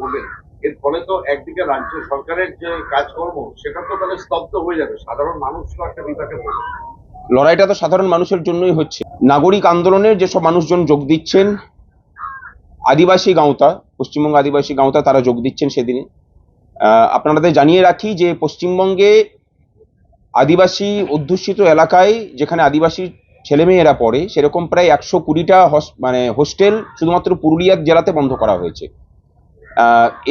করবেন। এর ফলে তো একদিকে রাজ্য সরকারের যে কাজকর্ম, সেটা তো তাহলে স্তব্ধ হয়ে যাবে। সাধারণ মানুষ তো একটা বিপাকে পড়বে। লড়াইটা তো সাধারণ মানুষের জন্যই হচ্ছে। নাগরিক আন্দোলনের যেসব মানুষজন যোগ দিচ্ছেন, আদিবাসী গাঁওতা, পশ্চিমবঙ্গ আদিবাসী গাঁওতা তারা যোগ দিচ্ছেন সেদিনে। আপনাদের জানিয়ে রাখি যে পশ্চিমবঙ্গে আদিবাসী অধ্যুষিত এলাকায় যেখানে আদিবাসী ছেলেমেয়েরা পড়ে, সেরকম প্রায় একশো কুড়িটা মানে হোস্টেল শুধুমাত্র পুরুলিয়া জেলাতে বন্ধ করা হয়েছে।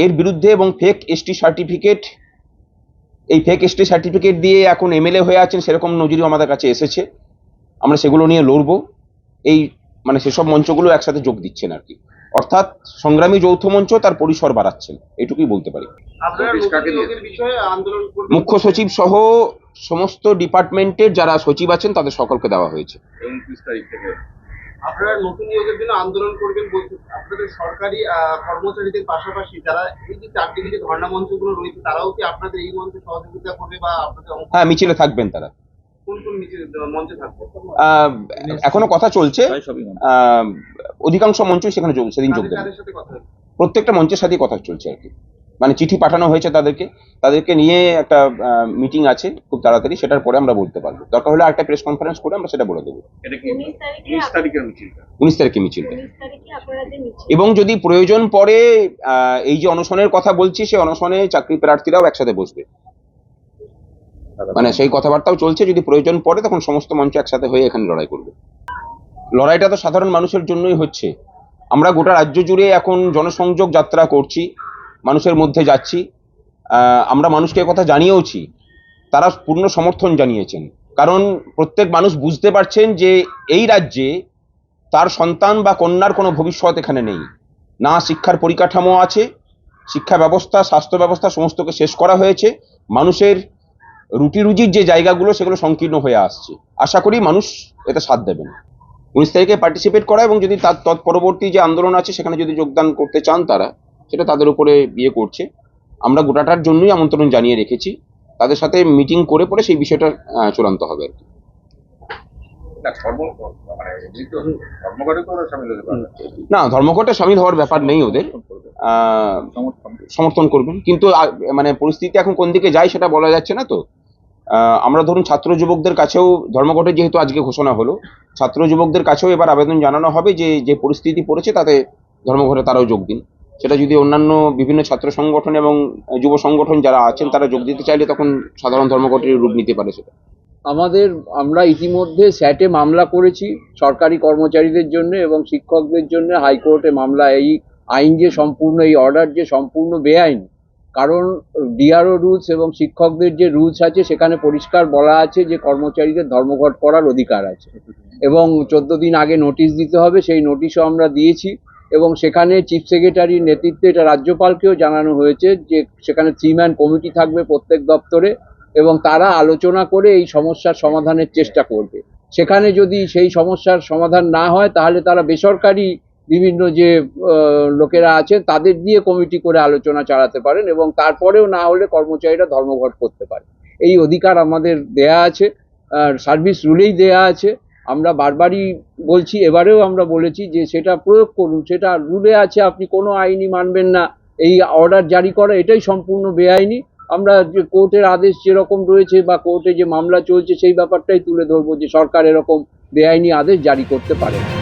এর বিরুদ্ধে এবং ফেক এসটি সার্টিফিকেট এই ফেক এসটি সার্টিফিকেট দিয়ে এখন এমএলএ হয়ে আছেন সেরকম নজিরও আমাদের কাছে এসেছে। আমরা সেগুলো নিয়ে লড়বো। এই মানে সেসব মঞ্চগুলো একসাথে যোগ দিচ্ছেন আর কি। অর্থাৎ সংগ্রামী যৌথ মঞ্চ তার পরিসর বাড়াচ্ছেন এটুকুই বলতে পারি। মুখ্য সচিব সহ সমস্ত ডিপার্টমেন্টের যারা সচিব আছেন তাদের সকলকে দেওয়া হয়েছে। উনত্রিশ তারিখ থেকে। আপনারা নতুন নিয়োগের জন্য আন্দোলন করবেন বলতে আপনাদের সরকারি আহ, কর্মচারীদের পাশাপাশি যারা এই যে চারদিকে যে ধর্ণা মঞ্চগুলো রয়েছে তারাও কি আপনাদের এই মঞ্চে সহযোগিতা করবে বা আপনাদের হ্যাঁ মিছিলে থাকবেন তারা। কোন কোন মঞ্চে থাকবে? আহ, এখনও কথা চলছে। সবই আহ, অধিকাংশ মঞ্চই সেখানে যোগ- সেদিন যোগ দেবে। প্রত্যেকটা মঞ্চের সাথেই কথা চলছে আর কি। মানে চিঠি পাঠানো হয়েছে তাদেরকে তাদেরকে নিয়ে একটা মিটিং আছে খুব তাড়াতাড়ি সেটার পরে আমরা বলতে পারব। দরকার হলে একটা প্রেস কনফারেন্স করে আমরা সেটা বলে দেবো। উনিশ তারিখে তারিখের মিছিলটা এবং যদি প্রয়োজন পড়ে আহ, এই যে অনশনের কথা বলছি সেই অনশনে চাকরি প্রার্থীরাও একসাথে বসবে। মানে সেই কথাবার্তাও চলছে যদি প্রয়োজন পড়ে তখন সমস্ত মঞ্চ একসাথে হয়ে এখানে লড়াই করবে। লড়াইটা তো সাধারণ মানুষের জন্যই হচ্ছে। আমরা গোটা রাজ্য জুড়ে এখন জনসংযোগ যাত্রা করছি। মানুষের মধ্যে যাচ্ছি। আমরা মানুষকে কথা জানিয়েওছি। তারা পূর্ণ সমর্থন জানিয়েছেন। কারণ প্রত্যেক মানুষ বুঝতে পারছেন যে এই রাজ্যে তার সন্তান বা কন্যার কোনো ভবিষ্যৎ এখানে নেই। না শিক্ষার পরিকাঠামো আছে, শিক্ষা ব্যবস্থা, স্বাস্থ্য ব্যবস্থা সমস্তকে শেষ করা হয়েছে। মানুষের রুটি রুজির যে জায়গাগুলো, সেগুলো সংকীর্ণ হয়ে আসছে। আশা করি মানুষ এতে সাথ দেবেন। উনিশ তারিখে পার্টিসিপেট করা এবং যদি তার তৎপরবর্তী যে আন্দোলন আছে, সেখানে যদি যোগদান করতে চান তারা সেটা তাদের উপরে বিয়ে করছে। আমরা গোটাটার জন্যই আমন্ত্রণ জানিয়ে রেখেছি। তাদের সাথে মিটিং করে পরে সেই বিষয়টা চূড়ান্ত হবে আর কি। না মানে না ধর্মঘটে সামিল হওয়ার ব্যাপার নেই ওদের। সমর্থন। সমর্থন করবেন। কিন্তু মানে পরিস্থিতি এখন কোন দিকে যায় সেটা বলা যাচ্ছে না তো। আমরা ধরুন ছাত্র যুবকদের কাছেও ধর্মঘটে যেহেতু আজকে ঘোষণা হলো ছাত্র যুবকদের কাছেও এবার আবেদন জানানো হবে যে যে পরিস্থিতি পড়েছে তাতে ধর্মঘটে তারাও যোগ দিন। সেটা যদি অন্যান্য বিভিন্ন ছাত্র সংগঠন এবং যুব সংগঠন যারা আছেন, তারা যোগ দিতে চাইলে তখন সাধারণ ধর্মঘটের রূপ নিতে পারে সেটা। আমাদের, আমরা ইতিমধ্যে স্যাটে মামলা করেছি সরকারি কর্মচারীদের জন্য এবং শিক্ষকদের জন্য। হাইকোর্টে মামলা, এই আইন যে সম্পূর্ণ, এই অর্ডার যে সম্পূর্ণ বেআইন। কারণ ডিআরও রুলস এবং শিক্ষকদের যে রুলস আছে, সেখানে পরিষ্কার বলা আছে যে কর্মচারীদের ধর্মঘট করার অধিকার আছে। এবং চোদ্দ দিন আগে নোটিশ দিতে হবে, সেই নোটিশও আমরা দিয়েছি। এবং সেখানে চিফ সেক্রেটারির নেতৃত্বে এটা রাজ্যপালকেও জানানো হয়েছে যে সেখানে থ্রি ম্যান কমিটি থাকবে প্রত্যেক দপ্তরে এবং তারা আলোচনা করে এই সমস্যার সমাধানের চেষ্টা করবে। সেখানে যদি সেই সমস্যার সমাধান না হয়, তাহলে তারা বেসরকারি বিভিন্ন যে লোকেরা আছেন তাদের দিয়ে কমিটি করে আলোচনা চালাতে পারেন এবং তারপরেও না হলে কর্মচারীরা ধর্মঘট করতে পারে। এই অধিকার আমাদের দেয়া আছে সার্ভিস রুলেই দেয়া আছে। আমরা বারবারই বলছি, এবারেও আমরা বলেছি যে সেটা প্রয়োগ করুন, সেটা রুলে আছে, আপনি কোনো আইনই মানবেন না, এই অর্ডার জারি করা এটাই সম্পূর্ণ বেআইনি। আমরা যে কোর্টের আদেশ যেরকম রয়েছে বা কোর্টে যে মামলা চলছে, সেই ব্যাপারটাই তুলে ধরবো যে সরকার এরকম বেআইনি আদেশ জারি করতে পারে না।